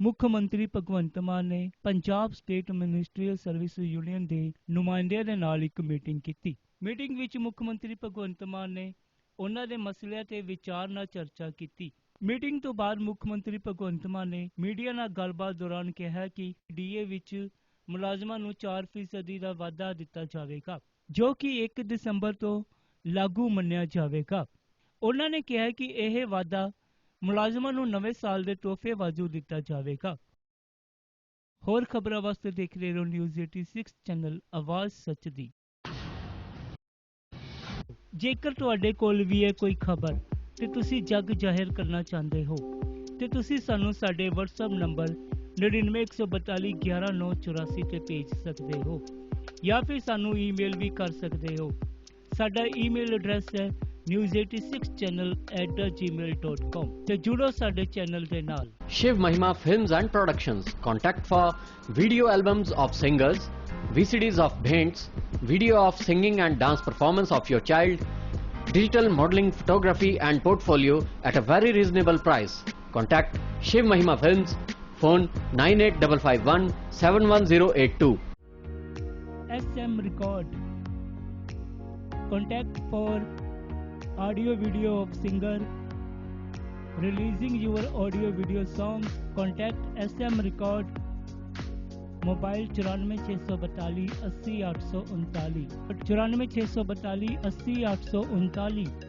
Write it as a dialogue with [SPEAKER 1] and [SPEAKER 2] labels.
[SPEAKER 1] ਮੁੱਖ ਮੰਤਰੀ ਭਗਵੰਤ ਮਾਨ ਨੇ Punjab state ministerial service union ਦੇ ਨੁਮਾਇੰਦਿਆਂ ਦੇ ਨਾਲ ਇੱਕ ਮੀਟਿੰਗ ਕੀਤੀ। ਮੀਟਿੰਗ ਵਿੱਚ ਮੁੱਖ ਮੰਤਰੀ ਭਗਵੰਤ ਮਾਨ ਨੇ ਉਹਨਾਂ ਦੇ ਮਸਲਿਆਂ ਤੇ ਵਿਚਾਰ ਨਾਲ ਚਰਚਾ ਕੀਤੀ। ਮੀਟਿੰਗ ਤੋਂ ਬਾਅਦ ਮੁੱਖ ਮੰਤਰੀ ਭਗਵੰਤ ਮਾਨ ਨੇ ਮੀਡੀਆ ਨਾਲ ਗੱਲਬਾਤ ਦੌਰਾਨ ਕਿਹਾ ਕਿ ਡੀਏ ਵਿੱਚ ਮੁਲਾਜ਼ਮਾਂ ਨੂੰ 4% ਦਾ ਵਾਧਾ ਦਿੱਤਾ ਜਾਵੇਗਾ, ਜੋ ਕਿ 1 ਦਸੰਬਰ ਤੋਂ ਲਾਗੂ ਮੰਨਿਆ ਜਾਵੇਗਾ। ਉਹਨਾਂ ਨੇ ਕਿਹਾ ਕਿ ਇਹ ਵਾਧਾ ਮੁਲਾਜ਼ਮਾਂ ਨੂੰ ਨਵੇਂ ਸਾਲ ਦੇ ਤੋਹਫੇ ਵਜੋਂ ਦਿੱਤਾ ਜਾਵੇਗਾ। ਹੋਰ ਖਬਰਾਂ ਵਾਸਤੇ ਦੇਖਦੇ ਰਹੋ ਨਿਊਜ਼ 86 ਚੈਨਲ ਆਵਾਜ਼ ਸੱਚ ਦੀ। ਜੇਕਰ ਤੁਹਾਡੇ ਕੋਲ ਵੀ ਹੈ ਕੋਈ ਖਬਰ ਤੇ ਤੁਸੀਂ ਜੱਗ ਜ਼ਾਹਿਰ ਕਰਨਾ ਚਾਹੁੰਦੇ ਹੋ, ਤੇ ਤੁਸੀਂ ਸਾਨੂੰ ਸਾਡੇ WhatsApp ਨੰਬਰ 9914211984 ਤੇ ਭੇਜ ਸਕਦੇ ਹੋ, ਜਾਂ ਫਿਰ ਸਾਨੂੰ ਈਮੇਲ ਵੀ ਕਰ ਸਕਦੇ ਹੋ। ਸਾਡਾ ਈਮੇਲ ਐਡਰੈਸ ਹੈ news86channel@gmail.com ਤੇ ਜੁੜੋ ਸਾਡੇ ਚੈਨਲ ਦੇ ਨਾਲ
[SPEAKER 2] Shiv Mahima Films and Productions. Contact for video albums of singers, VCDs of bhands, video of singing and dance performance of your child, digital modeling photography and portfolio at a very reasonable price. Contact Shiv Mahima Films. Phone 98551 71082.
[SPEAKER 1] SM Record. Contact for audio video of singer releasing your audio video song. Contact SM Record. Mobile चौरानवे छः सौ बतालीस अस्सी आठ सौ उनतालीस चौरानवे छः सौ बतालीस अस्सी आठ सौ उनतालीस